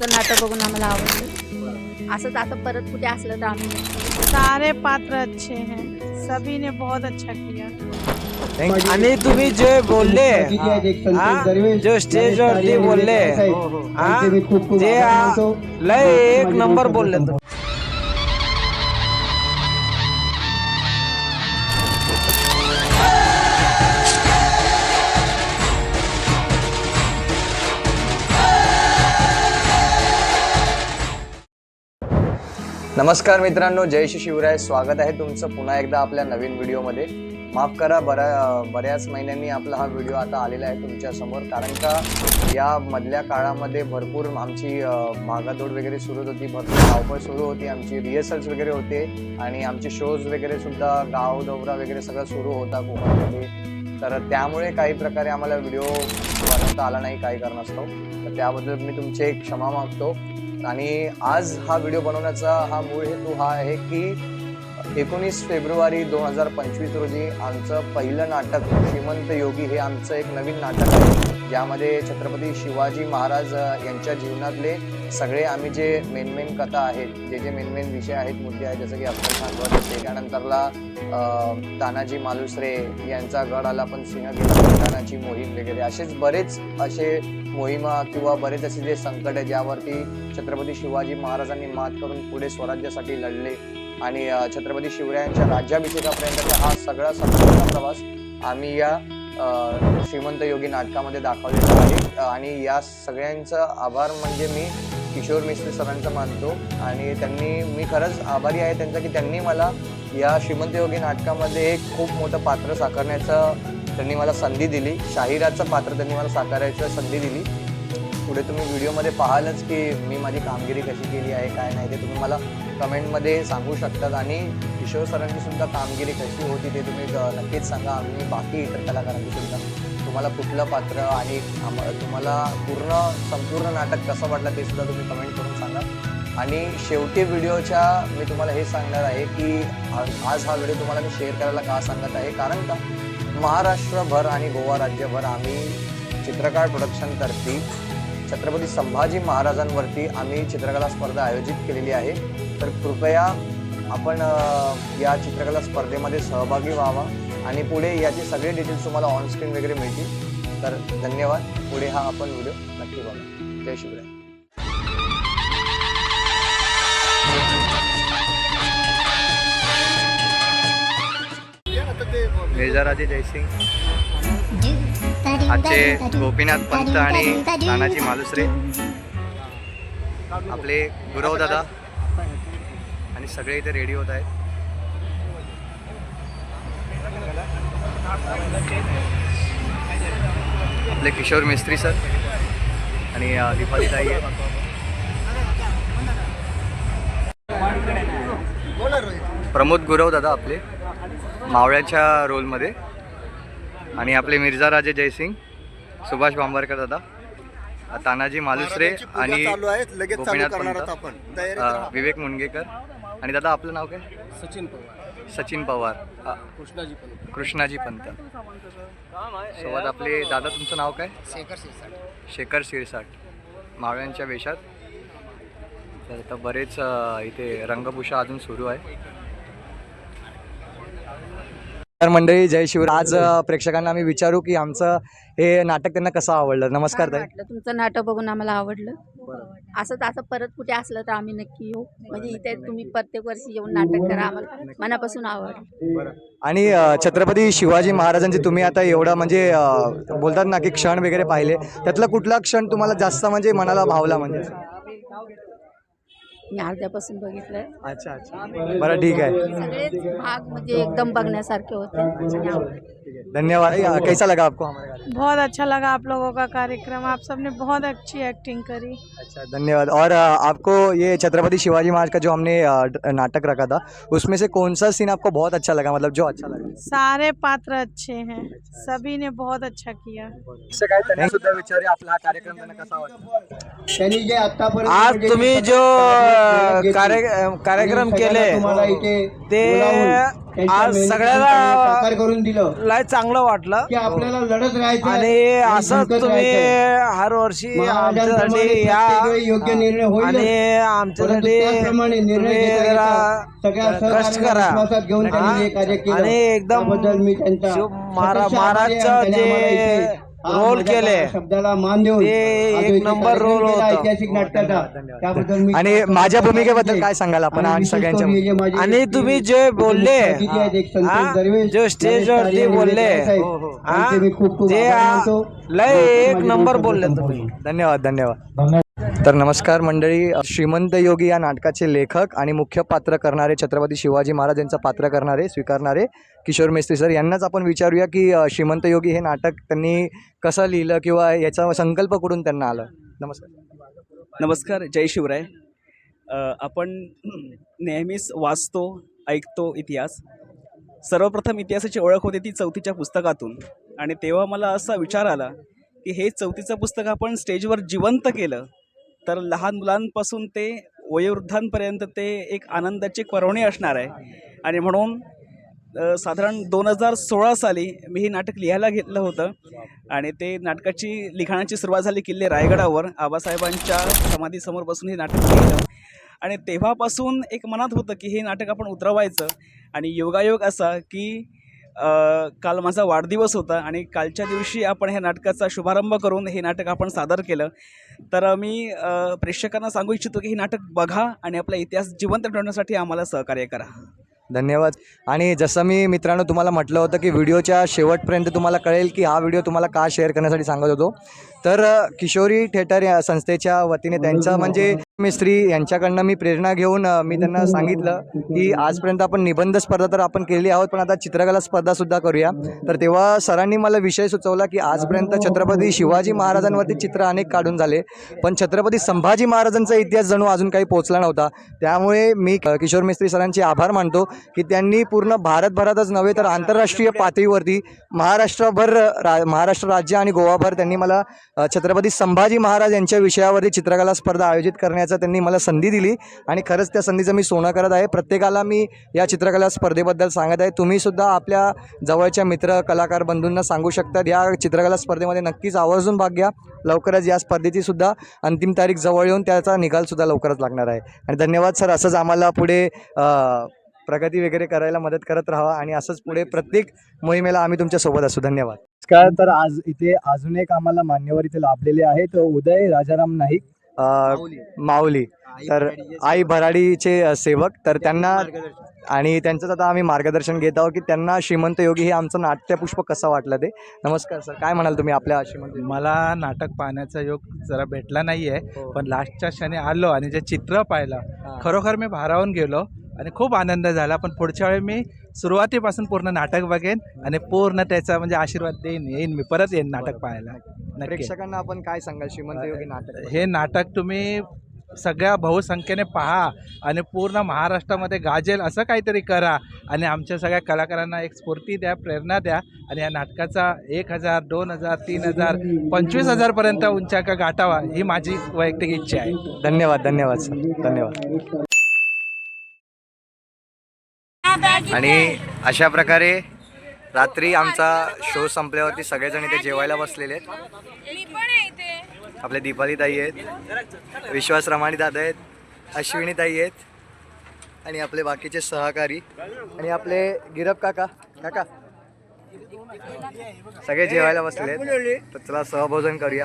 तुमचं नाटक बघून आम्हाला आवडलं. असंच आता परत कुठे असलं तर आम्ही सारे पात्र अच्छे हैं. सभी ने बहुत अच्छा किया. आणि तुम्ही जे बोलले हा, जो स्टेज वरती बोलले हा, ते आ, लय एक नंबर बोलले नमस्कार मित्रांनो जय श्री शिवराय. स्वागत आहे तुमचं पुन्हा एकदा आपल्या नवीन व्हिडिओमध्ये. माफ करा बऱ्या बऱ्याच महिन्यांनी आपला हा व्हिडिओ आता आलेला आहे तुमच्यासमोर कारण का या मधल्या काळामध्ये भरपूर आमची अ, वगैरे सुरू होती भरपूर धावपळ सुरू होती आमची रिहर्सल्स वगैरे होते आणि आमचे शोज वगैरे सुद्धा गाव दौरा वगैरे सगळं सुरू होता कोकणामध्ये. तर त्यामुळे काही प्रकारे आम्हाला व्हिडिओ बनवता आला नाही काही कारणास्तव. तर त्याबद्दल मी तुमचे एक क्षमा मागतो. आणि आज हा व्हिडिओ बनवण्याचा हा मूळ हेतू हा आहे की एकोणीस फेब्रुवारी दोन हजार पंचवीस रोजी आमचं पहिलं नाटक श्रीमंत योगी हे आमचं एक नवीन नाटक आहे. ज्यामध्ये छत्रपती शिवाजी महाराज यांच्या जीवनातले सगळे आम्ही जे मेन मेन कथा आहेत जे जे मेन मेन विषय आहेत मुद्दे आहेत जसं की आपण सांगत होते. त्यानंतरला तानाजी मालुसरे यांचा गड आला पण सिंह गेला मैदानाची मोहीम वगैरे असेच बरेच असे मोहिमा किंवा बरेच असे जे संकट आहे ज्यावरती छत्रपती शिवाजी महाराजांनी मात करून पुढे स्वराज्यासाठी लढले. आणि छत्रपती शिवरायांच्या राज्याभिषेकापर्यंतचा हा सगळा संपूर्ण प्रवास आम्ही या श्रीमंत योगी नाटकामध्ये दाखवलेला आहे. आणि या सगळ्यांचं आभार म्हणजे मी किशोर मिस्त्री सरांचा मानतो. आणि त्यांनी मी खरंच आभारी आहे त्यांचा की त्यांनी मला या श्रीमंत योगी नाटकामध्ये एक खूप मोठं पात्र साकारण्याचं त्यांनी मला संधी दिली. शाहिराचं पात्र त्यांनी मला साकारायची संधी दिली. पुढे तुम्ही व्हिडिओमध्ये पाहालच की मी माझी कामगिरी कशी केली आहे काय नाही ते तुम्ही मला कमेंटमध्ये सांगू शकतात. आणि किशोर सरांची सुद्धा कामगिरी कशी होती ते तुम्ही नक्कीच सांगा. आम्ही बाकी इतर कलाकारांची सुद्धा तुम्हाला कुठलं पात्र आणि तुम्हाला पूर्ण संपूर्ण नाटक कसं वाटलं ते सुद्धा तुम्ही कमेंट करून सांगा. आणि शेवटी व्हिडिओच्या मी तुम्हाला हे सांगणार आहे की आज आज हा व्हिडिओ तुम्हाला मी शेअर करायला का सांगत आहे? कारण का? महाराष्ट्रभर आणि गोवा राज्यभर आम्ही चित्रकार प्रोडक्शनतर्फे छत्रपती संभाजी महाराजांवरती आम्ही चित्रकला स्पर्धा आयोजित केलेली आहे. तर कृपया आपण या चित्रकला स्पर्धेमध्ये सहभागी व्हावा आणि पुढे याचे सगळे डिटेल्स तुम्हाला ऑन स्क्रीन वगैरे मिळतील. तर धन्यवाद. पुढे हा आपण व्हिडिओ नक्की बघा. जय शिवराय. मिर्झाराजे जयसिंग आजचे गोपीनाथ पंत आणि नानाजी मालुसरे आपले गुरव दादा आणि सगळे इथे रेडी होत आहेत. आपले किशोर मिस्त्री सर आणि दिपाली दीपाली ताई प्रमोद गुरव दादा आपले. मावळ्याच्या रोलमध्ये आणि आपले मिर्झा राजे जयसिंग सुभाष बांबरकर दादा तानाजी मालुसरे आणि गोपीनाथ पंत, विवेक मुनगेकर. आणि दादा आपलं नाव काय? सचिन पवार. सचिन पवार. कृष्णाजी पण कृष्णाजी पंत. सोबत आपले दादा तुमचं नाव काय? शेखर शिरसाट. शेखर शिरसाट. मावळ्यांच्या वेशात. तर आता बरेच इथे रंगभूषा अजून सुरू आहे. तर मंडळी जय शिवराय. आज प्रेक्षकांना आम्ही विचारू की आमचं हे नाटक त्यांना कसं आवडलं? नमस्कार छान ताई. वाटलं. तुमचं नाटक बघून आम्हाला आवडलं. असंच असं परत कुठे असलं तर आम्ही नक्की येऊ. म्हणजे इथे तुम्ही प्रत्येक वर्षी येऊन नाटक करा. आम्हाला मनापासून आवडलं. आणि अ, छत्रपती शिवाजी महाराजांचे तुम्ही आता एवढं म्हणजे अ, बोलतात ना की क्षण वगैरे पाहिले. त्यातला कुठला क्षण तुम्हाला जास्त म्हणजे मनाला भावला म्हणजे? मी अर्ध्यापासून बघितलंय. अच्छा अच्छा. बरं ठीक आहे. सगळेच भाग म्हणजे एकदम बघण्यासारखे होते. आणि आवडले धन्यवाद। कैसा लगा आपको हमारा गाना? बहुत अच्छा लगा आप लोगों का कार्यक्रम। आप सबने बहुत अच्छी एक्टिंग करी। अच्छा धन्यवाद। और आपको ये छत्रपति शिवाजी महाराज का जो हमने नाटक रखा था उसमें से कौन सा सीन आपको बहुत अच्छा लगा? मतलब जो अच्छा लगा। सारे पात्र अच्छे हैं। सभी ने बहुत अच्छा किया। हा। कार्यक्रम आतापर्यंत आज तुम्ही जो कार्यक्रम केले इथे ते आज सगळ्याला- करून दिलं. लय चांगलं वाटलं? की आपल्याला लढत राहायचं आणि असंच तुम्ही हर वर्षी आमच्यासाठी या योग्य निर्णय होईल आणि आमच्यासाठी तुम्ही जरा कष्ट करा. घेऊन आणि एकदम त्याबद्दल मी त्यांचा शिव महारा- सतत आभारी आहे. महाराजचं जे रोल केले, शब्दाला मान देऊन. एक नंबर रोल. ऐतिहासिक नाटकाचा त्याबद्दल मी आणि माझ्या भूमिकेबद्दल काय सांगाल आपण आणि सगळ्यांच्या आणि तुम्ही जे बोलले जो स्टेजवरती बोलले. हो, हो. मी खूप ते. लय एक नंबर बोलले. तुम्ही. धन्यवाद. धन्यवाद. तर नमस्कार मंडळी. श्रीमंत योगी या नाटकाचे लेखक आणि मुख्य पात्र करणारे छत्रपती शिवाजी महाराज यांचं पात्र करणारे स्वीकारणारे किशोर मेस्त्री सर यांनाच आपण विचारूया की श्रीमंत योगी हे नाटक त्यांनी कसं लिहिलं किंवा याचा संकल्प कुठून त्यांना आलं? नमस्कार. नमस्कार जय शिवराय. आपण नेहमीच वाचतो ऐकतो इतिहास. सर्वप्रथम इतिहासाची ओळख होते ती चौथीच्या पुस्तकातून. आणि तेव्हा मला असा विचार आला की हे चौथीचं पुस्तक आपण स्टेजवर जिवंत केलं तर लहान मुलांपासून ते वयोवृद्धांपर्यंत ते एक आनंदाची पर्वणी असणार आहे. आणि म्हणून साधारण दोन हजार सोळा साली मी हे नाटक लिहायला घेतलं होतं. आणि ते नाटकाची लिखाणाची सुरुवात झाली किल्ले रायगडावर. आबासाहेबांच्या समाधीसमोर बसून हे नाटक लिहिलं. आणि तेव्हापासून एक मनात होतं की हे नाटक आपण उतरवायचं. आणि योगायोग असा की काल माझा वाढदिवस होता आणि कालच्या दिवशी आपण ह्या नाटकाचा शुभारंभ करून हे नाटक आपण सादर केलं. तर मी प्रेक्षकांना सांगू इच्छितो की हे नाटक बघा आणि आपला इतिहास जिवंत ठेवण्यासाठी आम्हाला सहकार्य करा. धन्यवाद. आणि जसं मी मित्रांनो तुम्हाला म्हटलं होतं की व्हिडिओच्या शेवटपर्यंत तुम्हाला कळेल की हा व्हिडिओ तुम्हाला का शेअर करण्यासाठी सांगत होतो. तर किशोरी थिएटर या संस्थेच्या वतीने त्यांचं म्हणजे मिस्त्री यांच्याकडनं मी प्रेरणा घेऊन मी त्यांना सांगितलं की आजपर्यंत आपण निबंध स्पर्धा तर आपण केली आहोत पण आता चित्रकला स्पर्धासुद्धा करूया. तर तेव्हा सरांनी मला विषय सुचवला की आजपर्यंत छत्रपती शिवाजी महाराजांवरती चित्र अनेक काढून झाले पण छत्रपती संभाजी महाराजांचा इतिहास जणू अजून काही पोचला नव्हता. त्यामुळे मी किशोर मिस्त्री सरांचे आभार मानतो की त्यांनी पूर्ण भारतभरातच नव्हे तर आंतरराष्ट्रीय पातळीवरती महाराष्ट्रभर रा महाराष्ट्र राज्य आणि गोवाभर त्यांनी मला छत्रपती संभाजी महाराज यांच्या विषयावरती चित्रकला स्पर्धा आयोजित करण्याचं त्यांनी मला संधी दिली. आणि खरंच त्या संधीचं मी सोनं करत आहे. प्रत्येकाला मी या चित्रकला स्पर्धेबद्दल सांगत आहे. तुम्हीसुद्धा आपल्या जवळच्या मित्र कलाकार बंधूंना सांगू शकतात. या चित्रकला स्पर्धेमध्ये नक्कीच आवर्जून भाग घ्या. लवकरच या स्पर्धेची सुद्धा अंतिम तारीख जवळ येऊन त्याचा निकालसुद्धा लवकरच लागणार आहे. आणि धन्यवाद सर. असंच आम्हाला पुढे प्रगती वगैरे करायला मदत करत राहा आणि असंच पुढे प्रत्येक मोहिमेला आम्ही तुमच्यासोबत असू. धन्यवाद. काय तर आज इथे अजून एक आम्हाला मान्यवर इथे लाभलेले आहेत. उदय राजाराम नाईक. माऊली. तर आई भराडीचे सेवक. तर त्यांना आणि त्यांचंच आता आम्ही मार्गदर्शन घेत आहोत की त्यांना श्रीमंत योगी हे आमचं नाट्यपुष्प कसं वाटलं ते. नमस्कार सर. काय म्हणाल तुम्ही आपल्या श्रीमंत योगी? मला नाटक पाहण्याचा योग जरा भेटला नाही आहे पण लास्टच्या क्षणी आलो आणि जे चित्र पाहिलं खरोखर मी भारावून गेलो आणि खूप आनंद झाला. पण पुढच्या वेळी मी सुरुवातीपासून पूर्ण नाटक बघेन आणि पूर्ण त्याचा म्हणजे आशीर्वाद देईन येईन मी परत येईन नाटक पाहायला. प्रेक्षकांना आपण काय सांगाल? श्रीमंत योगी नाटक हे नाटक तुम्ही सगळ्या बहुसंख्येने पहा आणि पूर्ण महाराष्ट्रामध्ये गाजेल असं काहीतरी करा आणि आमच्या सगळ्या कलाकारांना एक स्फूर्ती द्या प्रेरणा द्या आणि या नाटकाचा एक हजार दोन हजार तीन हजार पंचवीस हजारपर्यंत उंचाका गाठावा ही माझी वैयक्तिक इच्छा आहे. धन्यवाद धन्यवाद सर. धन्यवाद. आणि अशा प्रकारे रात्री आमचा शो संपल्यावरती सगळेजण इथे जेवायला बसलेले आहेत. आपले दीपाली ताई आहेत विश्वास रमाणी दादा आहेत अश्विनी ताई आहेत आणि आपले बाकीचे सहकारी आणि आपले गिरप काका काका. सगळे जेवायला बसलेले आहेत. तर चला सहभोजन करूया.